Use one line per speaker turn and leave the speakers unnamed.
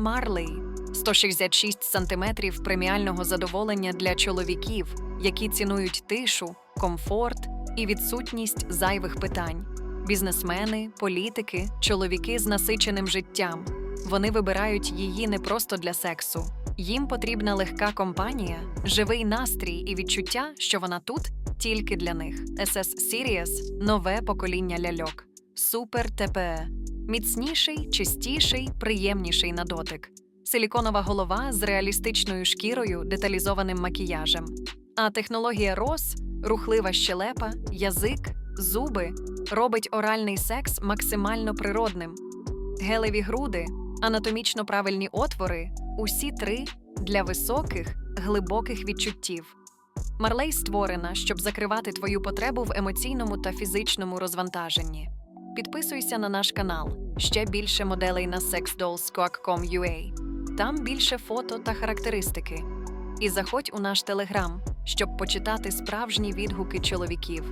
Марлей 166 сантиметрів преміального задоволення для чоловіків, які цінують тишу, комфорт і відсутність зайвих питань. Бізнесмени, політики, чоловіки з насиченим життям. Вони вибирають її не просто для сексу. Їм потрібна легка компанія, живий настрій і відчуття, що вона тут тільки для них. SS Sirius – нове покоління ляльок. Супер ТПЕ. Міцніший, чистіший, приємніший на дотик. Силіконова голова з реалістичною шкірою, деталізованим макіяжем. А технологія ROS – рухлива щелепа, язик, зуби робить оральний секс максимально природним. Гелеві груди, анатомічно правильні отвори усі три для високих, глибоких відчуттів. Марлей створена, щоб закривати твою потребу в емоційному та фізичному розвантаженні. Підписуйся на наш канал. Ще більше моделей на sexdolls.com.ua. Там більше фото та характеристики. І заходь у наш телеграм, щоб почитати справжні відгуки чоловіків.